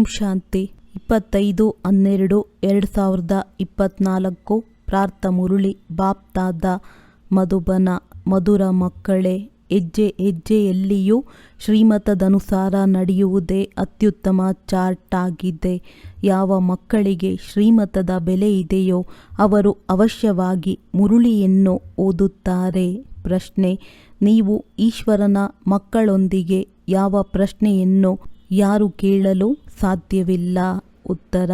ಓಂ ಶಾಂತಿ. ಇಪ್ಪತ್ತೈದು, ಹನ್ನೆರಡು, ಎರಡು ಸಾವಿರದ ಇಪ್ಪತ್ನಾಲ್ಕು. ಪ್ರಾರ್ಥ ಮುರುಳಿ ಬಾಪ್ತಾದ ಮಧುಬನ, ಮಧುರ ಮಕ್ಕಳೇ, ಹೆಜ್ಜೆ ಹೆಜ್ಜೆಯಲ್ಲಿಯೂ ಶ್ರೀಮತದನುಸಾರ ನಡೆಯುವುದೇ ಅತ್ಯುತ್ತಮ ಚಾರ್ಟ್ ಆಗಿದೆ ಯಾವ ಮಕ್ಕಳಿಗೆ ಶ್ರೀಮತದ ಬೆಲೆ ಇದೆಯೋ ಅವರು ಅವಶ್ಯವಾಗಿ ಮುರುಳಿಯನ್ನು ಓದುತ್ತಾರೆ. ಪ್ರಶ್ನೆ, ನೀವು ಈಶ್ವರನ ಮಕ್ಕಳೊಂದಿಗೆ ಯಾವ ಪ್ರಶ್ನೆಯನ್ನು ಯಾರು ಕೇಳಲು ಸಾಧ್ಯವಿಲ್ಲ. ಉತ್ತರ,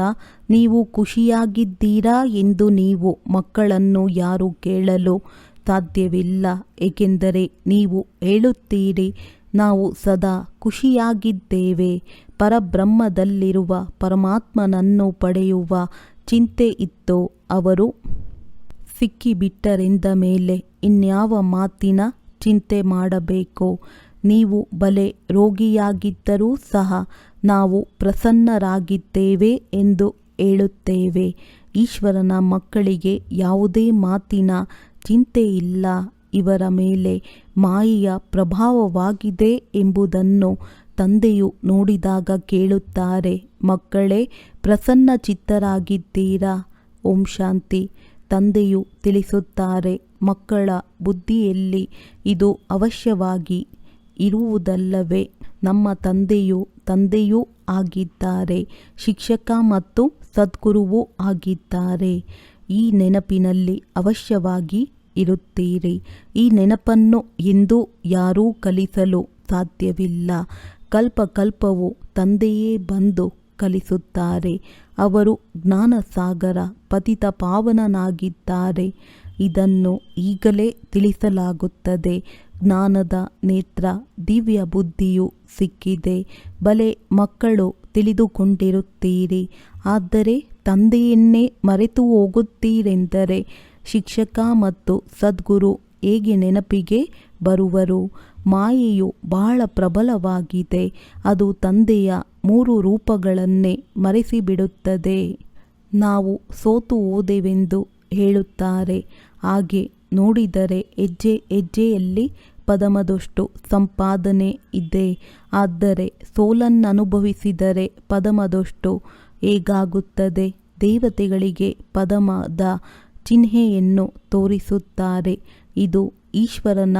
ನೀವು ಖುಷಿಯಾಗಿದ್ದೀರಾ ಎಂದು ನೀವು ಮಕ್ಕಳನ್ನು ಯಾರು ಕೇಳಲು ಸಾಧ್ಯವಿಲ್ಲ. ಏಕೆಂದರೆ ನೀವು ಹೇಳುತ್ತೀರಿ, ನಾವು ಸದಾ ಖುಷಿಯಾಗಿದ್ದೇವೆ. ಪರಬ್ರಹ್ಮದಲ್ಲಿರುವ ಪರಮಾತ್ಮನನ್ನು ಪಡೆಯುವ ಚಿಂತೆ ಇತ್ತು. ಅವರು ಸಿಕ್ಕಿಬಿಟ್ಟರೆಂದ ಮೇಲೆ ಇನ್ಯಾವ ಮಾತಿನ ಚಿಂತೆ ಮಾಡಬೇಕು? ನೀವು ಬಲೆ ರೋಗಿಯಾಗಿದ್ದರೂ ಸಹ ನಾವು ಪ್ರಸನ್ನರಾಗಿದ್ದೇವೆ ಎಂದು ಹೇಳುತ್ತೇವೆ. ಈಶ್ವರನ ಮಕ್ಕಳಿಗೆ ಯಾವುದೇ ಮಾತಿನ ಚಿಂತೆ ಇಲ್ಲ ಇವರ ಮೇಲೆ ಮಾಯಿಯ ಪ್ರಭಾವವಾಗಿದೆ ಎಂಬುದನ್ನು ತಂದೆಯು ನೋಡಿದಾಗ ಕೇಳುತ್ತಾರೆ. ಮಕ್ಕಳೇ ಪ್ರಸನ್ನ ಚಿತ್ತರಾಗಿದ್ದೀರಾ ಓಂ ಶಾಂತಿ, ತಂದೆಯು ತಿಳಿಸುತ್ತಾರೆ. ಮಕ್ಕಳ ಬುದ್ಧಿಯಲ್ಲಿ ಇದು ಅವಶ್ಯವಾಗಿ ಇರುವುದಲ್ಲವೇ? ನಮ್ಮ ತಂದೆಯು ತಂದೆಯೂ ಆಗಿದ್ದಾರೆ, ಶಿಕ್ಷಕ ಮತ್ತು ಸದ್ಗುರುವೂ ಆಗಿದ್ದಾರೆ. ಈ ನೆನಪಿನಲ್ಲಿ ಅವಶ್ಯವಾಗಿ ಇರುತ್ತೀರಿ. ಈ ನೆನಪನ್ನು ಎಂದೂ ಯಾರೂ ಕಲಿಸಲು ಸಾಧ್ಯವಿಲ್ಲ. ಕಲ್ಪ ಕಲ್ಪವು ತಂದೆಯೇ ಬಂದು ಕಲಿಸುತ್ತಾರೆ. ಅವರು ಜ್ಞಾನಸಾಗರ ಪತಿತ ಪಾವನನಾಗಿದ್ದಾರೆ ಇದನ್ನು ಈಗಲೇ ತಿಳಿಸಲಾಗುತ್ತದೆ. ಜ್ಞಾನದ ನೇತ್ರ, ದಿವ್ಯ ಬುದ್ಧಿಯು ಸಿಕ್ಕಿದೆ. ಬಲೆ ಮಕ್ಕಳು ತಿಳಿದುಕೊಂಡಿರುತ್ತೀರಿ. ಆದರೆ ತಂದೆಯನ್ನೇ ಮರೆತು ಹೋಗುತ್ತೀರೆಂದರೆ ಶಿಕ್ಷಕ ಮತ್ತು ಸದ್ಗುರು ಹೇಗೆ ನೆನಪಿಗೆ ಬರುವರು? ಮಾಯೆಯು ಬಹಳ ಪ್ರಬಲವಾಗಿದೆ. ಅದು ತಂದೆಯ ಮೂರು ರೂಪಗಳನ್ನೇ ಮರೆಸಿಬಿಡುತ್ತದೆ. ನಾವು ಸೋತು ಹೋದೆವೆಂದು ಹೇಳುತ್ತಾರೆ. ಹಾಗೆ ನೋಡಿದರೆ ಹೆಜ್ಜೆ ಹೆಜ್ಜೆಯಲ್ಲಿ ಪದಮದಷ್ಟು ಸಂಪಾದನೆ ಇದೆ. ಆದರೆ ಸೋಲನ್ನು ಅನುಭವಿಸಿದರೆ ಪದಮದಷ್ಟು ಹೇಗಾಗುತ್ತದೆ? ದೇವತೆಗಳಿಗೆ ಪದಮದ ಚಿಹ್ನೆಯನ್ನು ತೋರಿಸುತ್ತಾರೆ. ಇದು ಈಶ್ವರನ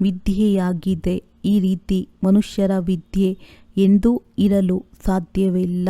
ವಿದ್ಯೆಯಾಗಿದೆ. ಈ ರೀತಿ ಮನುಷ್ಯರ ವಿದ್ಯೆ ಎಂದೂ ಇರಲು ಸಾಧ್ಯವಿಲ್ಲ.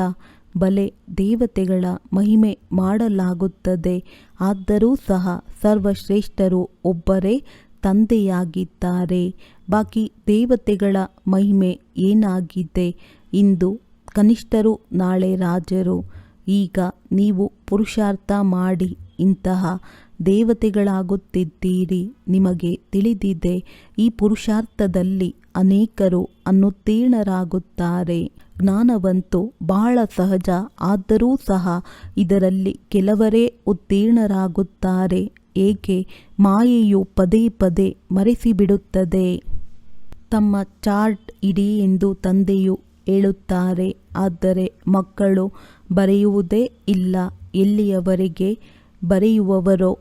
ಬಲೆ ದೇವತೆಗಳ ಮಹಿಮೆ ಮಾಡಲಾಗುತ್ತದೆ. ಆದರೂ ಸಹ ಸರ್ವಶ್ರೇಷ್ಠರು ಒಬ್ಬರೇ ತಂದೆಯಾಗಿದ್ದಾರೆ. ಬಾಕಿ ದೇವತೆಗಳ ಮಹಿಮೆ ಏನಾಗಿದೆ? ಇಂದು ಕನಿಷ್ಠರು, ನಾಳೆ ರಾಜರು. ಈಗ ನೀವು ಪುರುಷಾರ್ಥ ಮಾಡಿ ಇಂತಹ ದೇವತೆಗಳಾಗುತ್ತಿದ್ದೀರಿ ನಿಮಗೆ ತಿಳಿದಿದೆ. ಈ ಪುರುಷಾರ್ಥದಲ್ಲಿ ಅನೇಕರು ಅನುತ್ತೀರ್ಣರಾಗುತ್ತಾರೆ ಜ್ಞಾನವಂತೂ ಬಹಳ ಸಹಜ, ಆದರೂ ಸಹ ಇದರಲ್ಲಿ ಕೆಲವರೇ ಉತ್ತೀರ್ಣರಾಗುತ್ತಾರೆ, ಏಕೆ ಮಾಯೆಯು ಪದೇ ಪದೇ ಮರೆಸಿಬಿಡುತ್ತದೆ. ತಮ್ಮ ಚಾರ್ಟ್ ಇಡಿ ಎಂದು ತಂದೆಯು ಹೇಳುತ್ತಾರೆ, ಆದರೆ ಮಕ್ಕಳು ಬರೆಯುವುದೇ ಇಲ್ಲ, ಎಲ್ಲಿಯವರೆಗೆ ಬರೆಯುವವರೋ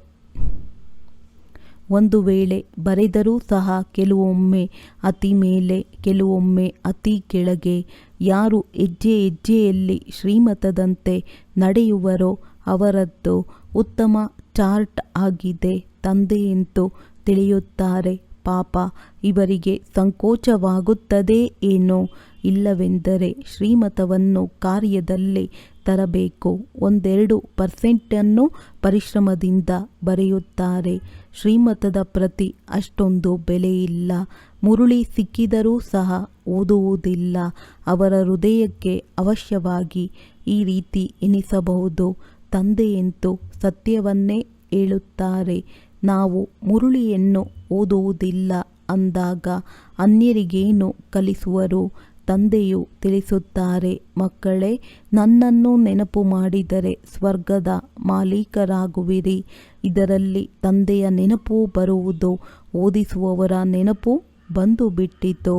ಒಂದು ವೇಳೆ ಬರೆದರೂ ಸಹ ಕೆಲವೊಮ್ಮೆ ಅತಿ ಮೇಲೆ, ಕೆಲವೊಮ್ಮೆ ಅತಿ ಕೆಳಗೆ. ಯಾರು ಹೆಜ್ಜೆ ಹೆಜ್ಜೆಯಲ್ಲಿ ಶ್ರೀಮತದಂತೆ ನಡೆಯುವರೋ ಅವರದ್ದು ಉತ್ತಮ ಚಾರ್ಟ್ ಆಗಿದೆ ತಂದೆಯಂತೂ ತಿಳಿಯುತ್ತಾರೆ. ಪಾಪ, ಇವರಿಗೆ ಸಂಕೋಚವಾಗುತ್ತದೆ ಏನೋ ಇಲ್ಲವೆಂದರೆ ಶ್ರೀಮತವನ್ನು ಕಾರ್ಯದಲ್ಲಿ ತರಬೇಕು. ಒಂದೆರಡು ಪರ್ಸೆಂಟನ್ನು ಪರಿಶ್ರಮದಿಂದ ಬರೆಯುತ್ತಾರೆ. ಶ್ರೀಮತದ ಪ್ರತಿ ಅಷ್ಟೊಂದು ಬೆಲೆಯಿಲ್ಲ ಮುರುಳಿ ಸಿಕ್ಕಿದರೂ ಸಹ ಓದುವುದಿಲ್ಲ. ಅವರ ಹೃದಯಕ್ಕೆ ಅವಶ್ಯವಾಗಿ ಈ ರೀತಿ ಎನಿಸಬಹುದು. ತಂದೆಯಂತೂ ಸತ್ಯವನ್ನೇ ಹೇಳುತ್ತಾರೆ. ನಾವು ಮುರುಳಿಯನ್ನು ಓದುವುದಿಲ್ಲ ಅಂದಾಗ ಅನ್ಯರಿಗೇನು ಕಲಿಸುವರು? ತಂದೆಯು ತಿಳಿಸುತ್ತಾರೆ, ಮಕ್ಕಳೇ, ನನ್ನನ್ನು ನೆನಪು ಮಾಡಿದರೆ ಸ್ವರ್ಗದ ಮಾಲೀಕರಾಗುವಿರಿ. ಇದರಲ್ಲಿ ತಂದೆಯ ನೆನಪು ಬರುವುದು, ಓದಿಸುವವರ ನೆನಪು ಬಂದು ಬಿಟ್ಟಿತು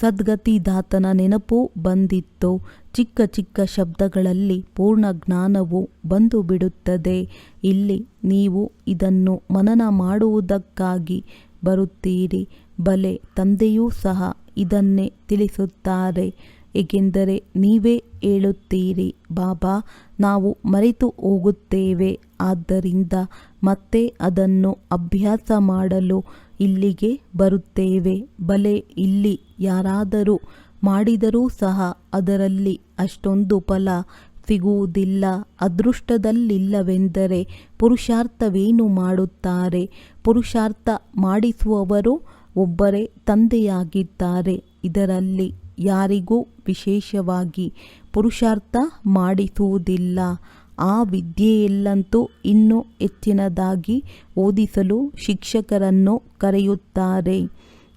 ಸದ್ಗತಿದಾತನ ನೆನಪು ಬಂದಿತ್ತು. ಚಿಕ್ಕ ಚಿಕ್ಕ ಶಬ್ದಗಳಲ್ಲಿ ಪೂರ್ಣ ಜ್ಞಾನವು ಬಂದು ಬಿಡುತ್ತದೆ ಇಲ್ಲಿ ನೀವು ಇದನ್ನು ಮನನ ಮಾಡುವುದಕ್ಕಾಗಿ ಬರುತ್ತೀರಿ. ಬಲೆ ತಂದೆಯೂ ಸಹ ಇದನ್ನೇ ತಿಳಿಸುತ್ತಾರೆ. ಏಕೆಂದರೆ ನೀವೇ ಹೇಳುತ್ತೀರಿ, ಬಾಬಾ, ನಾವು ಮರೆತು ಹೋಗುತ್ತೇವೆ. ಆದ್ದರಿಂದ ಮತ್ತೆ ಅದನ್ನು ಅಭ್ಯಾಸ ಮಾಡಲು ಇಲ್ಲಿಗೆ ಬರುತ್ತೇವೆ. ಬಲೆ ಇಲ್ಲಿ ಯಾರಾದರೂ ಮಾಡಿದರೂ ಸಹ ಅದರಲ್ಲಿ ಅಷ್ಟೊಂದು ಫಲ ಸಿಗುವುದಿಲ್ಲ. ಅದೃಷ್ಟದಲ್ಲಿಲ್ಲವೆಂದರೆ ಪುರುಷಾರ್ಥವೇನು ಮಾಡುತ್ತಾರೆ? ಪುರುಷಾರ್ಥ ಮಾಡಿಸುವವರು ಒಬ್ಬರೇ ತಂದೆಯಾಗಿದ್ದಾರೆ. ಇದರಲ್ಲಿ ಯಾರಿಗೂ ವಿಶೇಷವಾಗಿ ಪುರುಷಾರ್ಥ ಮಾಡಿಸುವುದಿಲ್ಲ. ಆ ವಿದ್ಯೆಯಲ್ಲಂತೂ ಇನ್ನೂ ಹೆಚ್ಚಿನದಾಗಿ ಓದಿಸಲು ಶಿಕ್ಷಕರನ್ನು ಕರೆಯುತ್ತಾರೆ.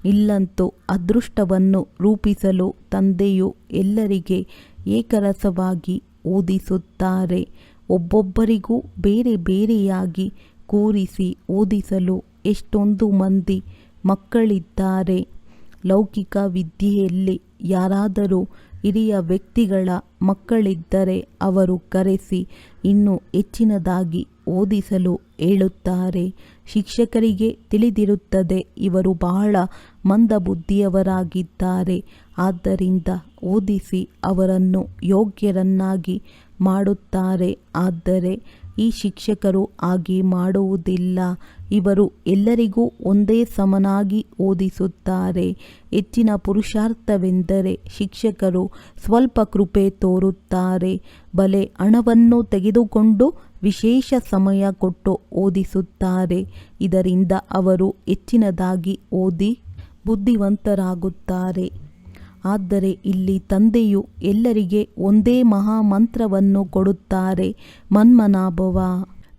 ಇಲ್ಲಂತೂ ಅದೃಷ್ಟವನ್ನು ರೂಪಿಸಲು ತಂದೆಯು ಎಲ್ಲರಿಗೆ ಏಕರಸವಾಗಿ ಓದಿಸುತ್ತಾರೆ. ಒಬ್ಬೊಬ್ಬರಿಗೂ ಬೇರೆ ಬೇರೆಯಾಗಿ ಕೂರಿಸಿ ಓದಿಸಲು ಎಷ್ಟೊಂದು ಮಂದಿ ಮಕ್ಕಳಿದ್ದಾರೆ. ಲೌಕಿಕ ವಿದ್ಯೆಯಲ್ಲಿ ಯಾರಾದರೂ ಹಿರಿಯ ವ್ಯಕ್ತಿಗಳ ಮಕ್ಕಳಿದ್ದರೆ ಅವರು ಕರೆಸಿ ಇನ್ನೂ ಹೆಚ್ಚಿನದಾಗಿ ಓದಿಸಲು ಹೇಳುತ್ತಾರೆ. ಶಿಕ್ಷಕರಿಗೆ ತಿಳಿದಿರುತ್ತದೆ, ಇವರು ಬಹಳ ಮಂದಬುದ್ಧಿಯವರಾಗಿದ್ದಾರೆ. ಆದ್ದರಿಂದ ಓದಿಸಿ ಅವರನ್ನು ಯೋಗ್ಯರನ್ನಾಗಿ ಮಾಡುತ್ತಾರೆ. ಆದರೆ ಈ ಶಿಕ್ಷಕರು ಆಗಿ ಮಾಡುವುದಿಲ್ಲ. ಇವರು ಎಲ್ಲರಿಗೂ ಒಂದೇ ಸಮನಾಗಿ ಓದಿಸುತ್ತಾರೆ. ಹೆಚ್ಚಿನ ಪುರುಷಾರ್ಥವೆಂದರೆ ಶಿಕ್ಷಕರು ಸ್ವಲ್ಪ ಕೃಪೆ ತೋರುತ್ತಾರೆ. ಬಲೆ ಹಣವನ್ನು ತೆಗೆದುಕೊಂಡು ವಿಶೇಷ ಸಮಯ ಕೊಟ್ಟು ಓದಿಸುತ್ತಾರೆ. ಇದರಿಂದ ಅವರು ಹೆಚ್ಚಿನದಾಗಿ ಓದಿ ಬುದ್ಧಿವಂತರಾಗುತ್ತಾರೆ. ಆದರೆ ಇಲ್ಲಿ ತಂದೆಯು ಎಲ್ಲರಿಗೆ ಒಂದೇ ಮಹಾಮಂತ್ರವನ್ನು ಕೊಡುತ್ತಾರೆ, ಮನ್ಮನಾಭವ.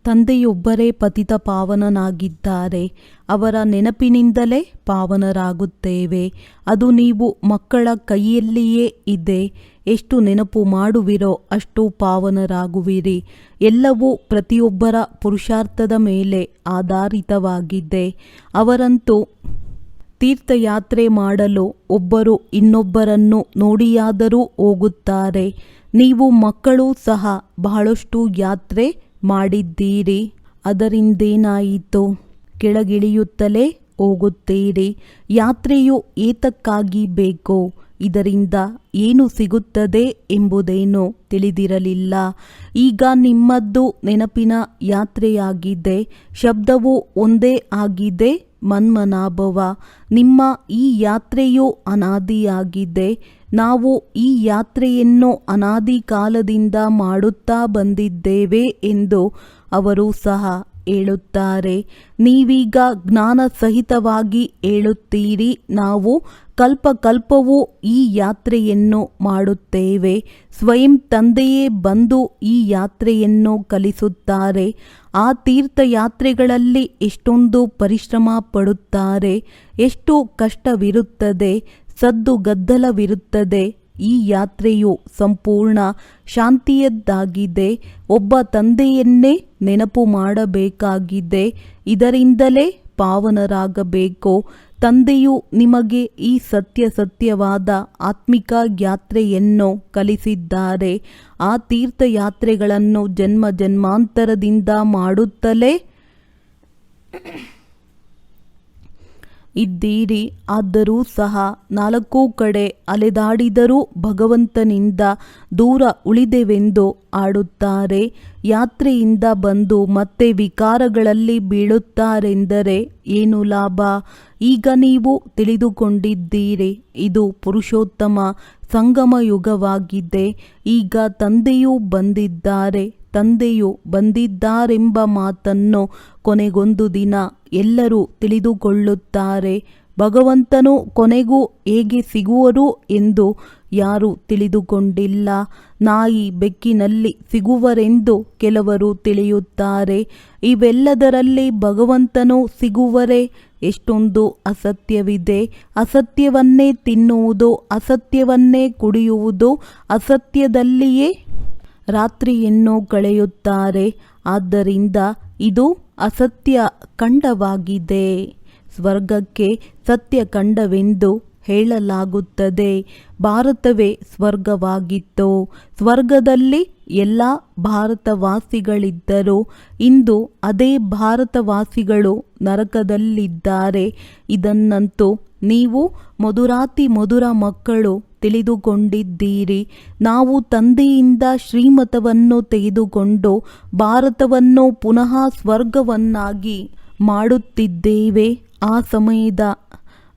ತಂದೆಯೊಬ್ಬರೇ ಪತಿತ ಪಾವನನಾಗಿದ್ದಾರೆ, ಅವರ ನೆನಪಿನಿಂದಲೇ ಪಾವನರಾಗುತ್ತೇವೆ. ಅದು ನೀವು ಮಕ್ಕಳ ಕೈಯಲ್ಲಿಯೇ ಇದೆ, ಎಷ್ಟು ನೆನಪು ಮಾಡುವಿರೋ ಅಷ್ಟು ಪಾವನರಾಗುವಿರಿ. ಎಲ್ಲವೂ ಪ್ರತಿಯೊಬ್ಬರ ಪುರುಷಾರ್ಥದ ಮೇಲೆ ಆಧಾರಿತವಾಗಿದೆ. ಅವರಂತೂ ತೀರ್ಥಯಾತ್ರೆ ಮಾಡಲು ಒಬ್ಬರು ಇನ್ನೊಬ್ಬರನ್ನು ನೋಡಿಯಾದರೂ ಹೋಗುತ್ತಾರೆ. ನೀವು ಮಕ್ಕಳು ಸಹ ಬಹಳಷ್ಟು ಯಾತ್ರೆ ಮಾಡಿದ್ದೀರಿ. ಅದರಿಂದೇನಾಯಿತು? ಕೆಳಗಿಳಿಯುತ್ತಲೇ ಹೋಗುತ್ತೀರಿ. ಯಾತ್ರೆಯು ಏತಕ್ಕಾಗಿ ಬೇಕು? ಇದರಿಂದ ಏನು ಸಿಗುತ್ತದೆ ಎಂಬುದೇನು ತಿಳಿದಿರಲಿಲ್ಲ. ಈಗ ನಿಮ್ಮದ್ದು ನೆನಪಿನ ಯಾತ್ರೆಯಾಗಿದೆ. ಶಬ್ದವು ಒಂದೇ ಆಗಿದೆ. ಮನ್ಮನಾಭವ ನಿಮ್ಮ ಈ ಯಾತ್ರೆಯು ಅನಾದಿಯಾಗಿದೆ. ನಾವು ಈ ಯಾತ್ರೆಯನ್ನು ಅನಾದಿ ಕಾಲದಿಂದ ಮಾಡುತ್ತಾ ಬಂದಿದ್ದೇವೆ ಎಂದು ಅವರು ಸಹ ಹೇಳುತ್ತಾರೆ. ನೀವೀಗ ಜ್ಞಾನ ಸಹಿತವಾಗಿ ಹೇಳುತ್ತೀರಿ. ನಾವು ಕಲ್ಪಕಲ್ಪವೂ ಈ ಯಾತ್ರೆಯನ್ನು ಮಾಡುತ್ತೇವೆ. ಸ್ವಯಂ ತಂದೆಯೇ ಬಂದು ಈ ಯಾತ್ರೆಯನ್ನು ಕಲಿಸುತ್ತಾರೆ. ಆ ತೀರ್ಥಯಾತ್ರೆಗಳಲ್ಲಿ ಎಷ್ಟೊಂದು ಪರಿಶ್ರಮ ಪಡುತ್ತಾರೆ. ಎಷ್ಟು ಕಷ್ಟವಿರುತ್ತದೆ. ಸದ್ದು ಗದ್ದಲವಿರುತ್ತದೆ. ಈ ಯಾತ್ರೆಯು ಸಂಪೂರ್ಣ ಶಾಂತಿಯದ್ದಾಗಿದೆ. ಒಬ್ಬ ತಂದೆಯನ್ನೇ ನೆನಪು ಮಾಡಬೇಕಾಗಿದೆ. ಇದರಿಂದಲೇ ಪಾವನರಾಗಬೇಕು. ತಂದೆಯು ನಿಮಗೆ ಈ ಸತ್ಯ ಸತ್ಯವಾದ ಆತ್ಮಿಕ ಯಾತ್ರೆಯನ್ನು ಕಲಿಸಿದ್ದಾರೆ. ಆ ತೀರ್ಥಯಾತ್ರೆಗಳನ್ನು ಜನ್ಮ ಜನ್ಮಾಂತರದಿಂದ ಮಾಡುತ್ತಲೇ ಇದ್ದೀರಿ, ಆದರೂ ಸಹ ನಾಲ್ಕೂ ಕಡೆ ಅಲೆದಾಡಿದರೂ ಭಗವಂತನಿಂದ ದೂರ ಉಳಿದೆವೆಂದು ಆಡುತ್ತಾರೆ. ಯಾತ್ರೆಯಿಂದ ಬಂದು ಮತ್ತೆ ವಿಕಾರಗಳಲ್ಲಿ ಬೀಳುತ್ತಾರೆಂದರೆ ಏನು ಲಾಭ? ಈಗ ನೀವು ತಿಳಿದುಕೊಂಡಿದ್ದೀರಿ, ಇದು ಪುರುಷೋತ್ತಮ ಸಂಗಮ ಯುಗವಾಗಿದೆ ಈಗ ತಂದೆಯೂ ಬಂದಿದ್ದಾರೆ. ತಂದೆಯು ಬಂದಿದ್ದಾರೆಂಬ ಮಾತನ್ನು ಕೊನೆಗೊಂದು ದಿನ ಎಲ್ಲರೂ ತಿಳಿದುಕೊಳ್ಳುತ್ತಾರೆ. ಭಗವಂತನು ಕೊನೆಗೂ ಹೇಗೆ ಸಿಗುವರು ಎಂದು ಯಾರೂ ತಿಳಿದುಕೊಂಡಿಲ್ಲ. ನಾಯಿ ಬೆಕ್ಕಿನಲ್ಲಿ ಸಿಗುವರೆಂದು ಕೆಲವರು ತಿಳಿಯುತ್ತಾರೆ. ಇವೆಲ್ಲದರಲ್ಲಿ ಭಗವಂತನು ಸಿಗುವರೆ? ಎಷ್ಟೊಂದು ಅಸತ್ಯವಿದೆ. ಅಸತ್ಯವನ್ನೇ ತಿನ್ನುವುದು, ಅಸತ್ಯವನ್ನೇ ಕುಡಿಯುವುದು, ಅಸತ್ಯದಲ್ಲಿಯೇ ರಾತ್ರಿಯನ್ನು ಕಳೆಯುತ್ತಾರೆ. ಆದ್ದರಿಂದ ಇದು ಅಸತ್ಯ ಖಂಡವಾಗಿದೆ. ಸ್ವರ್ಗಕ್ಕೆ ಸತ್ಯಖಂಡವೆಂದು ಹೇಳಲಾಗುತ್ತದೆ. ಭಾರತವೇ ಸ್ವರ್ಗವಾಗಿತ್ತು. ಸ್ವರ್ಗದಲ್ಲಿ ಎಲ್ಲ ಭಾರತವಾಸಿಗಳಿದ್ದರು. ಇಂದು ಅದೇ ಭಾರತವಾಸಿಗಳು ನರಕದಲ್ಲಿದ್ದಾರೆ. ಇದನ್ನಂತೂ ನೀವು ಮಧುರಾತಿ ಮಧುರ ಮಕ್ಕಳು ತಿಳಿದುಕೊಂಡಿದ್ದೀರಿ. ನಾವು ತಂದೆಯಿಂದ ಶ್ರೀಮತವನ್ನು ತೆಗೆದುಕೊಂಡು ಭಾರತವನ್ನು ಪುನಃ ಸ್ವರ್ಗವನ್ನಾಗಿ ಮಾಡುತ್ತಿದ್ದೇವೆ. ಆ ಸಮಯದ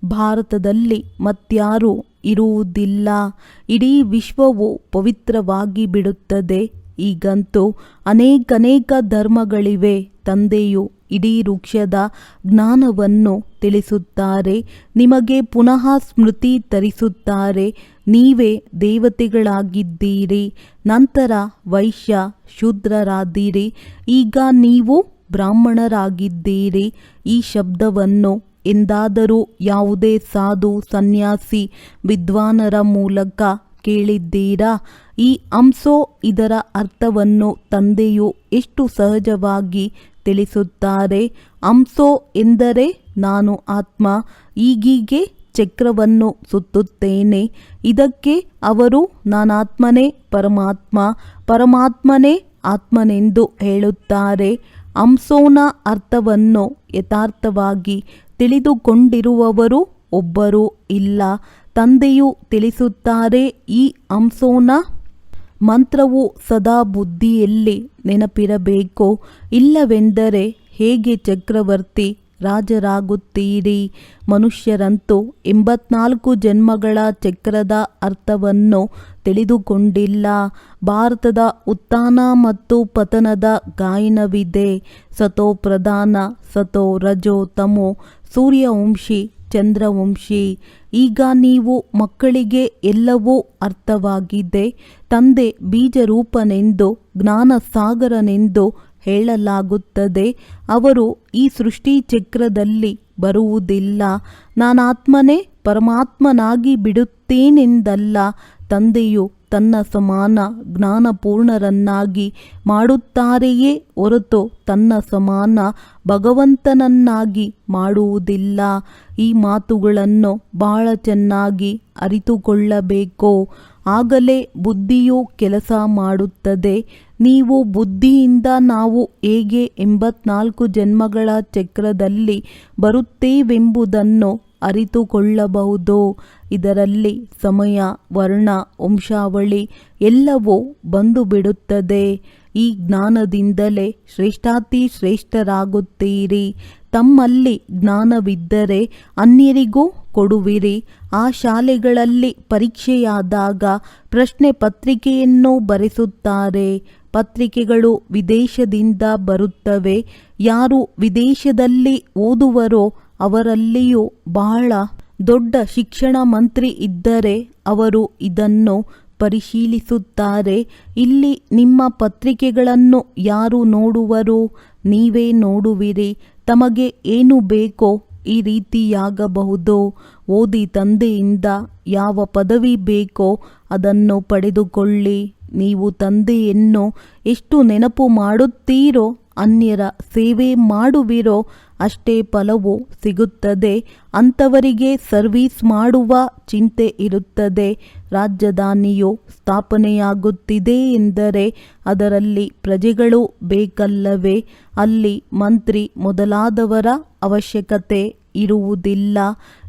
ಭಾರತದಲ್ಲಿ ಮತ್ಯಾರೂ ಇರುವುದಿಲ್ಲ. ಇಡೀ ವಿಶ್ವವು ಪವಿತ್ರವಾಗಿ ಬಿಡುತ್ತದೆ. ಈಗಂತೂ ಅನೇಕನೇಕ ಧರ್ಮಗಳಿವೆ. ತಂದೆಯು ಇಡೀ ವೃಕ್ಷದ ಜ್ಞಾನವನ್ನು ತಿಳಿಸುತ್ತಾರೆ. ನಿಮಗೆ ಪುನಃ ಸ್ಮೃತಿ ತರಿಸುತ್ತಾರೆ. ನೀವೇ ದೇವತೆಗಳಾಗಿದ್ದೀರಿ. ನಂತರ ವೈಶ್ಯ ಶೂದ್ರರಾದಿರಿ. ಈಗ ನೀವು ಬ್ರಾಹ್ಮಣರಾಗಿದ್ದೀರಿ. ಈ ಶಬ್ದವನ್ನು ಎಂದಾದರೂ ಯಾವುದೇ ಸಾಧು, ಸನ್ಯಾಸಿ, ವಿದ್ವಾನರ ಮೂಲಕ ಕೇಳಿದ್ದೀರಾ? ಈ ಅಂಸೋ ಇದರ ಅರ್ಥವನ್ನು ತಂದೆಯು ಎಷ್ಟು ಸಹಜವಾಗಿ ತಿಳಿಸುತ್ತಾರೆ? ಅಂಸೋ ಎಂದರೆ ನಾನು ಆತ್ಮ, ಈಗೀಗೆ ಚಕ್ರವನ್ನು ಸುತ್ತುತ್ತೇನೆ. ಇದಕ್ಕೆ ಅವರು ನಾನಾತ್ಮನೇ ಪರಮಾತ್ಮ, ಪರಮಾತ್ಮನೇ ಆತ್ಮನೆಂದು ಹೇಳುತ್ತಾರೆ. ಅಂಸೋನ ಅರ್ಥವನ್ನು ಯಥಾರ್ಥವಾಗಿ ತಿಳಿದುಕೊಂಡಿರುವವರು ಒಬ್ಬರು ಇಲ್ಲ. ತಂದೆಯು ತಿಳಿಸುತ್ತಾರೆ, ಈ ಅಂಸೋನ ಮಂತ್ರವು ಸದಾ ಬುದ್ಧಿಯಲ್ಲಿ ನೆನಪಿರಬೇಕು. ಇಲ್ಲವೆಂದರೆ ಹೇಗೆ ಚಕ್ರವರ್ತಿ ರಾಜರಾಗುತ್ತೀರಿ? ಮನುಷ್ಯರಂತೂ ಎಂಬತ್ನಾಲ್ಕು ಜನ್ಮಗಳ ಚಕ್ರದ ಅರ್ಥವನ್ನು ತಿಳಿದುಕೊಂಡಿಲ್ಲ. ಭಾರತದ ಉತ್ಥಾನ ಮತ್ತು ಪತನದ ಗಾಯನವಿದೆ. ಸತೋ ಪ್ರಧಾನ, ಸತೋ ರಜೋ ತಮೋ ಸೂರ್ಯವಂಶಿ, ಚಂದ್ರವಂಶಿ, ಈಗ ನೀವು ಮಕ್ಕಳಿಗೆ ಎಲ್ಲವೂ ಅರ್ಥವಾಗಿದೆ. ತಂದೆ ಬೀಜರೂಪನೆಂದು, ಜ್ಞಾನಸಾಗರನೆಂದು ಹೇಳಲಾಗುತ್ತದೆ. ಅವರು ಈ ಸೃಷ್ಟಿ ಚಕ್ರದಲ್ಲಿ ಬರುವುದಿಲ್ಲ. ನಾನಾತ್ಮನೇ ಪರಮಾತ್ಮನಾಗಿ ಬಿಡುತ್ತೇನೆಂದಲ್ಲ ತಂದೆಯು ತನ್ನ ಸಮಾನ ಜ್ಞಾನಪೂರ್ಣರನ್ನಾಗಿ ಮಾಡುತ್ತಾರೆಯೇ ಹೊರತು ತನ್ನ ಸಮಾನ ಭಗವಂತನನ್ನಾಗಿ ಮಾಡುವುದಿಲ್ಲ. ಈ ಮಾತುಗಳನ್ನು ಬಹಳ ಚೆನ್ನಾಗಿ ಅರಿತುಕೊಳ್ಳಬೇಕು. ಆಗಲೇ ಬುದ್ಧಿಯು ಕೆಲಸ ಮಾಡುತ್ತದೆ. ನೀವು ಬುದ್ಧಿಯಿಂದ ನಾವು ಹೇಗೆ ಎಂಬತ್ನಾಲ್ಕು ಜನ್ಮಗಳ ಚಕ್ರದಲ್ಲಿ ಬರುತ್ತೇವೆಂಬುದನ್ನು ಅರಿತುಕೊಳ್ಳಬಹುದು ಇದರಲ್ಲಿ ಸಮಯ, ವರ್ಣ, ವಂಶಾವಳಿ ಎಲ್ಲವೂ ಬಂದು ಬಿಡುತ್ತದೆ ಈ ಜ್ಞಾನದಿಂದಲೇ ಶ್ರೇಷ್ಠಾತಿ ಶ್ರೇಷ್ಠರಾಗುತ್ತೀರಿ. ತಮ್ಮಲ್ಲಿ ಜ್ಞಾನವಿದ್ದರೆ ಅನ್ಯರಿಗೂ ಕೊಡುವಿರಿ. ಆ ಶಾಲೆಗಳಲ್ಲಿ ಪರೀಕ್ಷೆಯಾದಾಗ ಪ್ರಶ್ನೆ ಪತ್ರಿಕೆಯನ್ನು ಬರೆಸುತ್ತಾರೆ. ಪತ್ರಿಕೆಗಳು ವಿದೇಶದಿಂದ ಬರುತ್ತವೆ. ಯಾರು ವಿದೇಶದಲ್ಲಿ ಓದುವರೋ ಅವರಲ್ಲಿಯೂ ಬಹಳ ದೊಡ್ಡ ಶಿಕ್ಷಣ ಮಂತ್ರಿ ಇದ್ದರೆ ಅವರು ಇದನ್ನು ಪರಿಶೀಲಿಸುತ್ತಾರೆ. ಇಲ್ಲಿ ನಿಮ್ಮ ಪತ್ರಿಕೆಗಳನ್ನು ಯಾರು ನೋಡುವರು? ನೀವೇ ನೋಡುವಿರಿ. ತಮಗೆ ಏನು ಬೇಕೋ ಈ ರೀತಿಯಾಗಬಹುದು. ಓದಿ ತಂದೆಯಿಂದ ಯಾವ ಪದವಿ ಬೇಕೋ ಅದನ್ನು ಪಡೆದುಕೊಳ್ಳಿ. ನೀವು ತಂದೆಯನ್ನು ಎಷ್ಟು ನೆನಪು ಮಾಡುತ್ತೀರೋ, ಅನ್ಯರ ಸೇವೆ ಮಾಡುವಿರೋ ಅಷ್ಟೇ ಫಲವು ಸಿಗುತ್ತದೆ. ಅಂಥವರಿಗೆ ಸರ್ವೀಸ್ ಮಾಡುವ ಚಿಂತೆ ಇರುತ್ತದೆ. ರಾಜಧಾನಿಯು ಸ್ಥಾಪನೆಯಾಗುತ್ತಿದೆ ಎಂದರೆ ಅದರಲ್ಲಿ ಪ್ರಜೆಗಳು ಬೇಕಲ್ಲವೇ? ಅಲ್ಲಿ ಮಂತ್ರಿ ಮೊದಲಾದವರ ಅವಶ್ಯಕತೆ ಇರುವುದಿಲ್ಲ.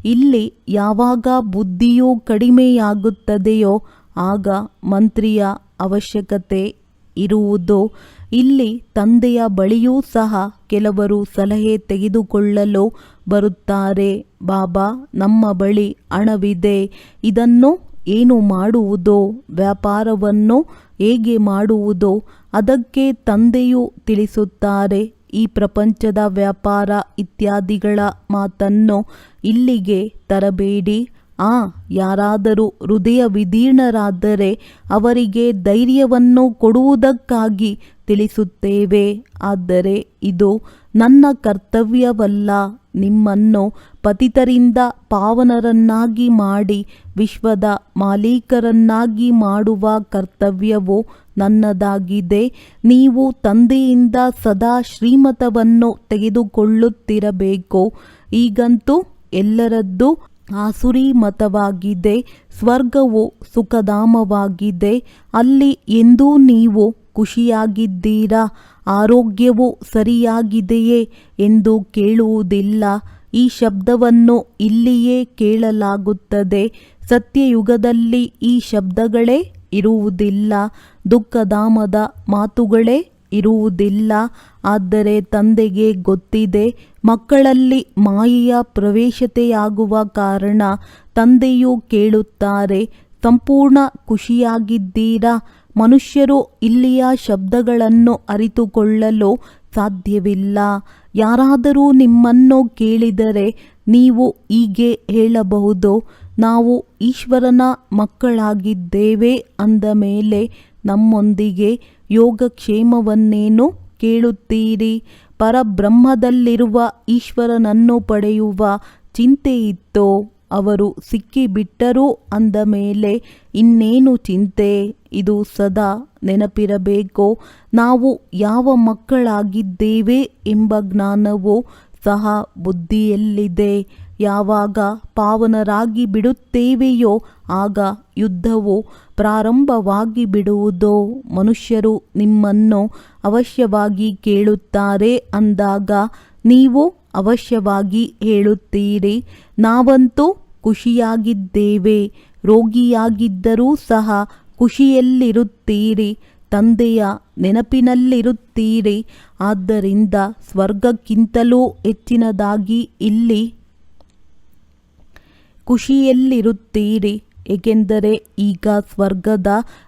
ಇಲ್ಲಿ ಯಾವಾಗ ಬುದ್ಧಿಯು ಕಡಿಮೆಯಾಗುತ್ತದೆಯೋ ಆಗ ಮಂತ್ರಿಯ ಅವಶ್ಯಕತೆ ಇರುವುದು. ಇಲ್ಲಿ ತಂದೆಯ ಬಳಿಯೂ ಸಹ ಕೆಲವರು ಸಲಹೆ ತೆಗೆದುಕೊಳ್ಳಲು ಬರುತ್ತಾರೆ. ಬಾಬಾ, ನಮ್ಮ ಬಳಿ ಹಣವಿದೆ. ಇದನ್ನು ಏನು ಮಾಡುವುದೋ? ವ್ಯಾಪಾರವನ್ನು ಹೇಗೆ ಮಾಡುವುದೋ? ಅದಕ್ಕೆ ತಂದೆಯು ತಿಳಿಸುತ್ತಾರೆ. ಈ ಪ್ರಪಂಚದ ವ್ಯಾಪಾರ ಇತ್ಯಾದಿಗಳ ಮಾತನ್ನು ಇಲ್ಲಿಗೆ ತರಬೇಡಿ. ಆ ಯಾರಾದರೂ ಹೃದಯ ವಿದೀರ್ಣರಾದರೆ ಅವರಿಗೆ ಧೈರ್ಯವನ್ನು ಕೊಡುವುದಕ್ಕಾಗಿ ತಿಳಿಸುತ್ತೇವೆ. ಆದರೆ ಇದು ನನ್ನ ಕರ್ತವ್ಯವಲ್ಲ. ನಿಮ್ಮನ್ನು ಪತಿತರಿಂದ ಪಾವನರನ್ನಾಗಿ ಮಾಡಿ, ವಿಶ್ವದ ಮಾಲೀಕರನ್ನಾಗಿ ಮಾಡುವ ಕರ್ತವ್ಯವು ನನ್ನದಾಗಿದೆ. ನೀವು ತಂದೆಯಿಂದ ಸದಾ ಶ್ರೀಮತವನ್ನು ತೆಗೆದುಕೊಳ್ಳುತ್ತಿರಬೇಕು. ಈಗಂತೂ ಎಲ್ಲರದ್ದು ಆಸುರಿ ಮತವಾಗಿದೆ ಸ್ವರ್ಗವು ಸುಖಧಾಮವಾಗಿದೆ. ಅಲ್ಲಿ ಎಂದೂ ನೀವು ಖುಷಿಯಾಗಿದ್ದೀರಾ? ಆರೋಗ್ಯವು ಸರಿಯಾಗಿದೆಯೇ ಎಂದು ಕೇಳುವುದಿಲ್ಲ. ಈ ಶಬ್ದವನ್ನು ಇಲ್ಲಿಯೇ ಕೇಳಲಾಗುತ್ತದೆ. ಸತ್ಯಯುಗದಲ್ಲಿ ಈ ಶಬ್ದಗಳೇ ಇರುವುದಿಲ್ಲ. ದುಃಖಧಾಮದ ಮಾತುಗಳೇ ಇರುವುದಿಲ್ಲ. ಆದರೆ ತಂದೆಗೆ ಗೊತ್ತಿದೆ. ಮಕ್ಕಳಲ್ಲಿ ಮಾಯೆಯ ಪ್ರವೇಶತೆಯಾಗುವ ಕಾರಣ ತಂದೆಯು ಕೇಳುತ್ತಾರೆ, ಸಂಪೂರ್ಣ ಖುಷಿಯಾಗಿದ್ದೀರಾ? ಮನುಷ್ಯರು ಇಲ್ಲಿಯ ಶಬ್ದಗಳನ್ನು ಅರಿತುಕೊಳ್ಳಲು ಸಾಧ್ಯವಿಲ್ಲ. ಯಾರಾದರೂ ನಿಮ್ಮನ್ನು ಕೇಳಿದರೆ ನೀವು ಹೀಗೆ ಹೇಳಬಹುದು, ನಾವು ಈಶ್ವರನ ಮಕ್ಕಳಾಗಿದ್ದೇವೆ ಅಂದ ಮೇಲೆ ನಮ್ಮೊಂದಿಗೆ ಯೋಗಕ್ಷೇಮವನ್ನೇನು ಕೇಳುತ್ತೀರಿ? ಪರಬ್ರಹ್ಮದಲ್ಲಿರುವ ಈಶ್ವರನನ್ನು ಪಡೆಯುವ ಚಿಂತೆಯಿತ್ತೋ? ಅವರು ಸಿಕ್ಕಿಬಿಟ್ಟರು ಅಂದ ಮೇಲೆ ಇನ್ನೇನು ಚಿಂತೆ? ಇದು ಸದಾ ನೆನಪಿರಬೇಕು, ನಾವು ಯಾವ ಮಕ್ಕಳಾಗಿದ್ದೇವೆ ಎಂಬ ಜ್ಞಾನವು ಸಹ ಬುದ್ಧಿಯಲ್ಲಿದೆ. ಯಾವಾಗ ಪಾವನರಾಗಿ ಬಿಡುತ್ತೇವೆಯೋ, ಆಗ ಯುದ್ಧವು ಪ್ರಾರಂಭವಾಗಿ ಬಿಡುವುದೋ, ಮನುಷ್ಯರು ನಿಮ್ಮನ್ನು ಅವಶ್ಯವಾಗಿ ಕೇಳುತ್ತಾರೆ ಅಂದಾಗ ನೀವು ಅವಶ್ಯವಾಗಿ ಹೇಳುತ್ತೀರಿ. ನಾವಂತೂ ಖುಷಿಯಾಗಿದ್ದೇವೆ, ರೋಗಿಯಾಗಿದ್ದರೂ ಸಹ ಖುಷಿಯಲ್ಲಿರುತ್ತೀರಿ, ತಂದೆಯ ನೆನಪಿನಲ್ಲಿರುತ್ತೀರಿ. ಆದ್ದರಿಂದ ಸ್ವರ್ಗಕ್ಕಿಂತಲೂ ಹೆಚ್ಚಿನದಾಗಿ ಇಲ್ಲಿ ಖುಷಿಯಲ್ಲಿರುತ್ತೀರಿ, ಏಕೆಂದರೆ ಈಗ ಸ್ವರ್ಗದ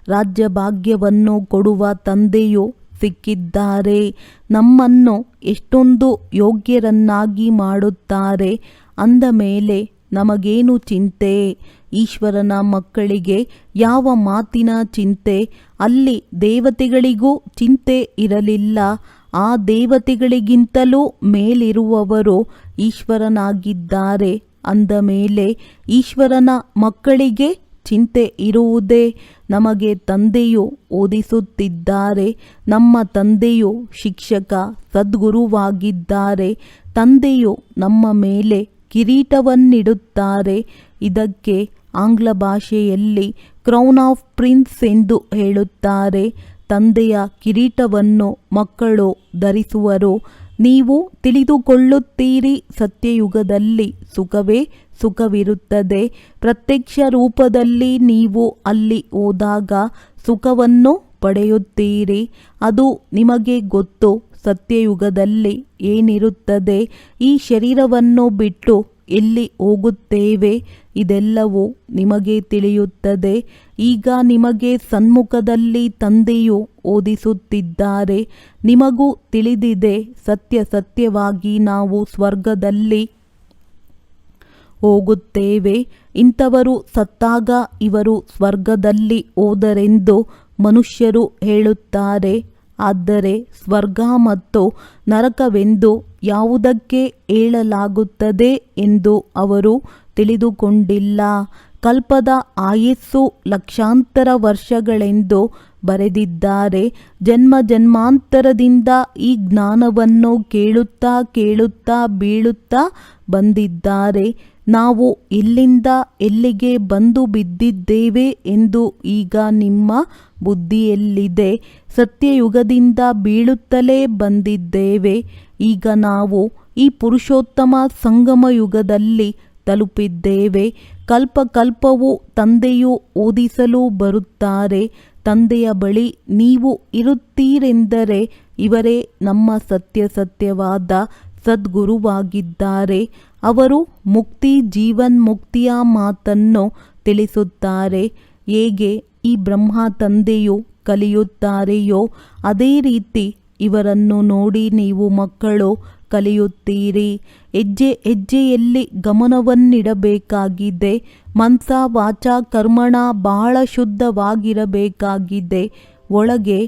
ರಾಜ್ಯಭಾಗ್ಯವನ್ನು ಕೊಡುವ ತಂದೆಯು ಸಿಕ್ಕಿದ್ದಾರೆ. ನಮ್ಮನ್ನು ಎಷ್ಟೊಂದು ಯೋಗ್ಯರನ್ನಾಗಿ ಮಾಡುತ್ತಾರೆ, ಅಂದ ಮೇಲೆ ನಮಗೇನು ಚಿಂತೆ? ಈಶ್ವರನ ಮಕ್ಕಳಿಗೆ ಯಾವ ಮಾತಿನ ಚಿಂತೆ, ಅಲ್ಲಿ ದೇವತೆಗಳಿಗೂ ಚಿಂತೆ ಇರಲಿಲ್ಲ. ಆ ದೇವತೆಗಳಿಗಿಂತಲೂ ಮೇಲಿರುವವರು ಈಶ್ವರನಾಗಿದ್ದಾರೆ. ಅಂದ ಮೇಲೆ ಈಶ್ವರನ ಮಕ್ಕಳಿಗೆ ಚಿಂತೆ ಇರುವುದೇ ನಮಗೆ ತಂದೆಯು ಓದಿಸುತ್ತಿದ್ದಾರೆ. ನಮ್ಮ ತಂದೆಯು ಶಿಕ್ಷಕ, ಸದ್ಗುರುವಾಗಿದ್ದಾರೆ. ತಂದೆಯು ನಮ್ಮ ಮೇಲೆ ಕಿರೀಟವನ್ನಿಡುತ್ತಾರೆ. ಇದಕ್ಕೆ ಆಂಗ್ಲ ಭಾಷೆಯಲ್ಲಿ ಕ್ರೌನ್ ಆಫ್ ಪ್ರಿನ್ಸ್ ಎಂದು ಹೇಳುತ್ತಾರೆ. ತಂದೆಯ ಕಿರೀಟವನ್ನು ಮಕ್ಕಳು ಧರಿಸುವರು. ನೀವು ತಿಳಿದುಕೊಳ್ಳುತ್ತೀರಿ, ಸತ್ಯಯುಗದಲ್ಲಿ ಸುಖವೇ ಸುಖವಿರುತ್ತದೆ. ಪ್ರತ್ಯಕ್ಷ ರೂಪದಲ್ಲಿ ನೀವು ಅಲ್ಲಿ ಹೋದಾಗ ಸುಖವನ್ನು ಪಡೆಯುತ್ತೀರಿ. ಅದು ನಿಮಗೆ ಗೊತ್ತು, ಸತ್ಯಯುಗದಲ್ಲಿ ಏನಿರುತ್ತದೆ. ಈ ಶರೀರವನ್ನು ಬಿಟ್ಟು ಎಲ್ಲಿ ಹೋಗುತ್ತೇವೆ ಇದೆಲ್ಲವೂ ನಿಮಗೆ ತಿಳಿಯುತ್ತದೆ. ಈಗ ನಿಮಗೆ ಸನ್ಮುಖದಲ್ಲಿ ತಂದೆಯು ಓದಿಸುತ್ತಿದ್ದಾರೆ. ನಿಮಗೂ ತಿಳಿದಿದೆ, ಸತ್ಯ ಸತ್ಯವಾಗಿ ನಾವು ಸ್ವರ್ಗದಲ್ಲಿ ಹೋಗುತ್ತೇವೆ. ಇಂಥವರು ಸತ್ತಾಗ ಇವರು ಸ್ವರ್ಗದಲ್ಲಿ ಹೋದರೆಂದು ಮನುಷ್ಯರು ಹೇಳುತ್ತಾರೆ. ಆದರೆ ಸ್ವರ್ಗ ಮತ್ತು ನರಕವೆಂದು ಯಾವುದಕ್ಕೆ ಏಳಲಾಗುತ್ತದೆ ಎಂದು ಅವರು ತಿಳಿದುಕೊಂಡಿಲ್ಲ. ಕಲ್ಪದ ಆಯಸ್ಸು ಲಕ್ಷಾಂತರ ವರ್ಷಗಳೆಂದು ಬರೆದಿದ್ದಾರೆ. ಜನ್ಮ ಜನ್ಮಾಂತರದಿಂದ ಈ ಜ್ಞಾನವನ್ನು ಕೇಳುತ್ತಾ ಕೇಳುತ್ತಾ ಬೀಳುತ್ತಾ ಬಂದಿದ್ದಾರೆ. ನಾವು ಇಲ್ಲಿಂದ ಎಲ್ಲಿಗೆ ಬಂದು ಬಿದ್ದಿದ್ದೇವೆ ಎಂದು ಈಗ ನಿಮ್ಮ ಬುದ್ಧಿಯಲ್ಲಿದೆ. ಸತ್ಯಯುಗದಿಂದ ಬೀಳುತ್ತಲೇ ಬಂದಿದ್ದೇವೆ. ಈಗ ನಾವು ಈ ಪುರುಷೋತ್ತಮ ಸಂಗಮ ಯುಗದಲ್ಲಿ ತಲುಪಿದ್ದೇವೆ. ಕಲ್ಪ ಕಲ್ಪವು ತಂದೆಯು ಓದಿಸಲು ಬರುತ್ತಾರೆ. ತಂದೆಯ ಬಳಿ ನೀವು ಇರುತ್ತೀರೆಂದರೆ ಇವರೇ ನಮ್ಮ ಸತ್ಯ ಸತ್ಯವಾದ ಸದ್ಗುರುವಾಗಿದ್ದಾರೆ. ಅವರು ಮುಕ್ತಿ ಜೀವನ್ ಮುಕ್ತಿಯ ಮಾತನ್ನು ತಿಳಿಸುತ್ತಾರೆ. ಹೇಗೆ ಈ ಬ್ರಹ್ಮ ತಂದೆಯು ಕಲಿಯುತ್ತಾರೆಯೋ ಅದೇ ರೀತಿ ಇವರನ್ನು ನೋಡಿ ನೀವು ಮಕ್ಕಳು ಕಲಿಯುತ್ತೀರಿ. ಹೆಜ್ಜೆ ಹೆಜ್ಜೆಯಲ್ಲಿ ಗಮನವನ್ನಿಡಬೇಕಾಗಿದೆ. ಮನ್ಸ ವಾಚ ಕರ್ಮಣ ಬಹಳ ಶುದ್ಧವಾಗಿರಬೇಕಾಗಿದೆ. ಒಳಗೆ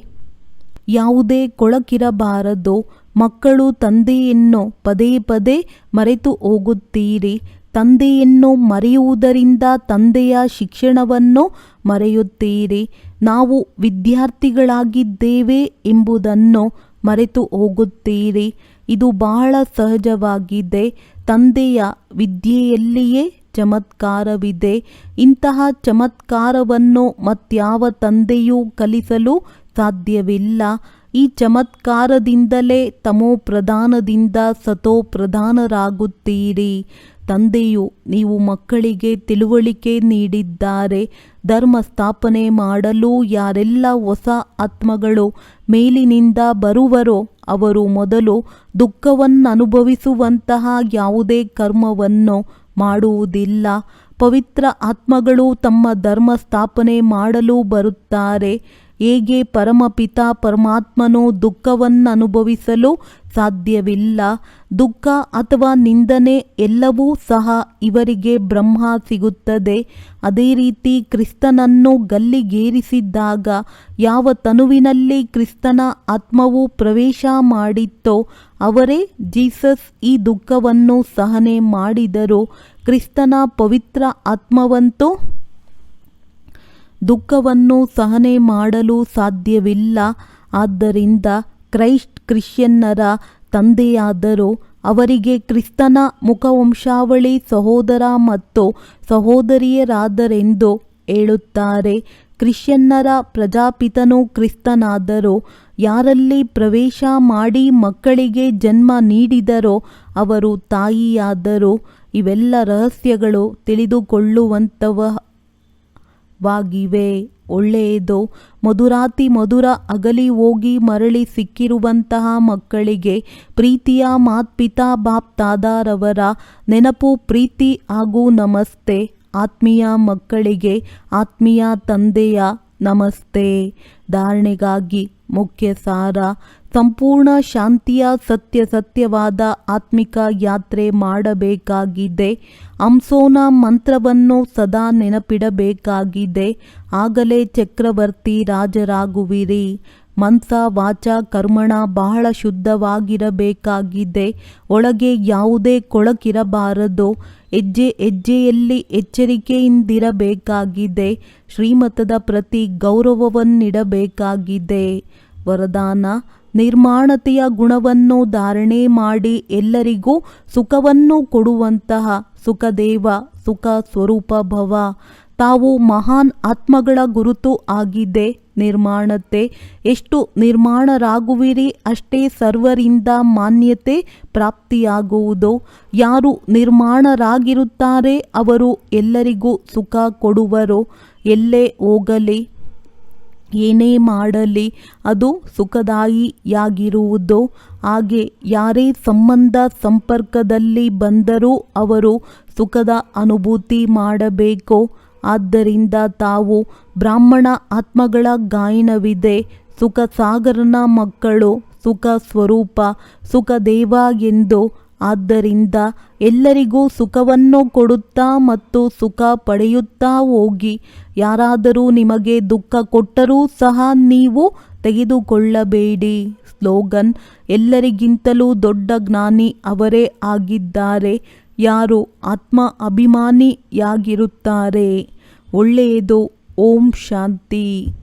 ಯಾವುದೇ ಕೊಳಕಿರಬಾರದು. ಮಕ್ಕಳು ತಂದೆಯನ್ನು ಪದೇ ಪದೇ ಮರೆತು ಹೋಗುತ್ತೀರಿ. ತಂದೆಯನ್ನು ಮರೆಯುವುದರಿಂದ ತಂದೆಯ ಶಿಕ್ಷಣವನ್ನು ಮರೆಯುತ್ತೀರಿ. ನಾವು ವಿದ್ಯಾರ್ಥಿಗಳಾಗಿದ್ದೇವೆ ಎಂಬುದನ್ನು ಮರೆತು ಹೋಗುತ್ತೀರಿ. ಇದು ಬಹಳ ಸಹಜವಾಗಿದೆ. ತಂದೆಯ ವಿದ್ಯೆಯಲ್ಲಿಯೇ ಚಮತ್ಕಾರವಿದೆ. ಇಂತಹ ಚಮತ್ಕಾರವನ್ನು ಮತ್ಯಾವ ತಂದೆಯೂ ಕಲಿಸಲು ಸಾಧ್ಯವಿಲ್ಲ. ಈ ಚಮತ್ಕಾರದಿಂದಲೇ ತಮೋ ಪ್ರಧಾನದಿಂದ ಸತೋ ಪ್ರಧಾನರಾಗುತ್ತೀರಿ ತಂದೆಯು ನೀವು ಮಕ್ಕಳಿಗೆ ತಿಳುವಳಿಕೆ ನೀಡಿದ್ದಾರೆ. ಧರ್ಮ ಸ್ಥಾಪನೆ ಮಾಡಲು ಯಾರೆಲ್ಲ ಹೊಸ ಆತ್ಮಗಳು ಮೇಲಿನಿಂದ ಬರುವರೋ ಅವರು ಮೊದಲು ದುಃಖವನ್ನನುಭವಿಸುವಂತಹ ಯಾವುದೇ ಕರ್ಮವನ್ನು ಮಾಡುವುದಿಲ್ಲ. ಪವಿತ್ರ ಆತ್ಮಗಳು ತಮ್ಮ ಧರ್ಮ ಸ್ಥಾಪನೆ ಮಾಡಲು ಬರುತ್ತಾರೆ. ಹೇಗೆ ಪರಮಪಿತ ಪರಮಾತ್ಮನು ದುಃಖವನ್ನನುಭವಿಸಲು ಸಾಧ್ಯವಿಲ್ಲ. ದುಃಖ ಅಥವಾ ನಿಂದನೆ ಎಲ್ಲವೂ ಸಹ ಇವರಿಗೆ ಬ್ರಹ್ಮ ಸಿಗುತ್ತದೆ. ಅದೇ ರೀತಿ ಕ್ರಿಸ್ತನನ್ನು ಗಲ್ಲಿಗೇರಿಸಿದ್ದಾಗ ಯಾವ ತನುವಿನಲ್ಲಿ ಕ್ರಿಸ್ತನ ಆತ್ಮವು ಪ್ರವೇಶ ಮಾಡಿತ್ತೋ ಅವರೇ ಜೀಸಸ್ ಈ ದುಃಖವನ್ನು ಸಹನೆ ಮಾಡಿದರು. ಕ್ರಿಸ್ತನ ಪವಿತ್ರ ಆತ್ಮವಂತೂ ದುಃಖವನ್ನು ಸಹನೆ ಮಾಡಲು ಸಾಧ್ಯವಿಲ್ಲ. ಆದ್ದರಿಂದ ಕ್ರೈಸ್ಟ್ ಕ್ರಿಶ್ಚಿಯನ್ನರ ತಂದೆಯಾದರೂ ಅವರಿಗೆ ಕ್ರಿಸ್ತನ ಮುಖವಂಶಾವಳಿ ಸಹೋದರ ಮತ್ತು ಸಹೋದರಿಯರಾದರೆಂದು ಹೇಳುತ್ತಾರೆ. ಕ್ರಿಶ್ಚಿಯನ್ನರ ಪ್ರಜಾಪಿತನು ಕ್ರಿಸ್ತನಾದರೂ ಯಾರಲ್ಲಿ ಪ್ರವೇಶ ಮಾಡಿ ಮಕ್ಕಳಿಗೆ ಜನ್ಮ ನೀಡಿದರೋ ಅವರು ತಾಯಿಯಾದರೂ ಇವೆಲ್ಲ ರಹಸ್ಯಗಳು ತಿಳಿದುಕೊಳ್ಳುವಂಥವ ವಾಗಿವೆ ಒಳ್ಳೆಯದು. ಮಧುರಾತಿ ಮಧುರ ಅಗಲಿ ಹೋಗಿ ಮರಳಿ ಸಿಕ್ಕಿರುವಂತಹ ಮಕ್ಕಳಿಗೆ ಪ್ರೀತಿಯ ಮಾತ್ಪಿತಾ ಬಾಪ್ತಾದಾರವರ ನೆನಪು, ಪ್ರೀತಿ ಹಾಗೂ ನಮಸ್ತೆ. ಆತ್ಮೀಯ ಮಕ್ಕಳಿಗೆ ಆತ್ಮೀಯ ತಂದೆಯ ನಮಸ್ತೆ. ಧಾರಣೆಗಾಗಿ ಮುಖ್ಯ ಸಾರ ಸಂಪೂರ್ಣ ಶಾಂತಿಯ ಸತ್ಯ ಸತ್ಯವಾದ ಆತ್ಮಿಕ ಯಾತ್ರೆ ಮಾಡಬೇಕಾಗಿದೆ. ಅಂಸೋನ ಮಂತ್ರವನ್ನು ಸದಾ ನೆನಪಿಡಬೇಕಾಗಿದೆ. ಆಗಲೇ ಚಕ್ರವರ್ತಿ ರಾಜರಾಗುವಿರಿ. ಮನ್ಸ ವಾಚ, ಕರ್ಮಣ ಬಹಳ ಶುದ್ಧವಾಗಿರಬೇಕಾಗಿದೆ. ಒಳಗೆ ಯಾವುದೇ ಕೊಳಕಿರಬಾರದು. ಹೆಜ್ಜೆ ಹೆಜ್ಜೆಯಲ್ಲಿ ಎಚ್ಚರಿಕೆಯಿಂದಿರಬೇಕಾಗಿದೆ. ಶ್ರೀಮತದ ಪ್ರತಿ ಗೌರವವನ್ನಿಡಬೇಕಾಗಿದೆ. ವರದಾನ ನಿರ್ಮಾಣತೆಯ ಗುಣವನ್ನು ಧಾರಣೆ ಮಾಡಿ ಎಲ್ಲರಿಗೂ ಸುಖವನ್ನು ಕೊಡುವಂತಹ ಸುಖದೇವ, ಸುಖ ಸ್ವರೂಪ ಭವ. ತಾವು ಮಹಾನ್ ಆತ್ಮಗಳ ಗುರುತು ಆಗಿದೆ ನಿರ್ಮಾಣತೆ. ಎಷ್ಟು ನಿರ್ಮಾಣರಾಗುವಿರಿ ಅಷ್ಟೇ ಸರ್ವರಿಂದ ಮಾನ್ಯತೆ ಪ್ರಾಪ್ತಿಯಾಗುವುದು. ಯಾರು ನಿರ್ಮಾಣರಾಗಿರುತ್ತಾರೆ ಅವರು ಎಲ್ಲರಿಗೂ ಸುಖ ಕೊಡುವರು. ಎಲ್ಲೇ ಹೋಗಲಿ. ಏನೇ ಮಾಡಲಿ ಅದು ಸುಖದಾಯಿಯಾಗಿರುವುದು, ಹಾಗೆ ಯಾರೇ ಸಂಬಂಧ ಸಂಪರ್ಕದಲ್ಲಿ ಬಂದರೂ ಅವರು ಸುಖದ ಅನುಭೂತಿ ಮಾಡಬೇಕು, ಆದ್ದರಿಂದ ತಾವು ಬ್ರಾಹ್ಮಣ ಆತ್ಮಗಳ ಗಾಯನವಿದೆ. ಸುಖ ಸಾಗರನ ಮಕ್ಕಳು ಸುಖ ಸ್ವರೂಪ ಸುಖದೇವ ಎಂದು ಆದ್ದರಿಂದ ಎಲ್ಲರಿಗೂ ಸುಖವನ್ನು ಕೊಡುತ್ತಾ ಮತ್ತು ಸುಖ ಪಡೆಯುತ್ತಾ ಹೋಗಿ. ಯಾರಾದರೂ ನಿಮಗೆ ದುಃಖ ಕೊಟ್ಟರೂ ಸಹ ನೀವು ತೆಗೆದುಕೊಳ್ಳಬೇಡಿ. ಸ್ಲೋಗನ್, ಎಲ್ಲರಿಗಿಂತಲೂ ದೊಡ್ಡ ಜ್ಞಾನಿ ಅವರೇ ಆಗಿದ್ದಾರೆ. ಯಾರು ಆತ್ಮ ಅಭಿಮಾನಿಯಾಗಿರುತ್ತಾರೆ? ಒಳ್ಳೆಯದು. ಓಂ ಶಾಂತಿ.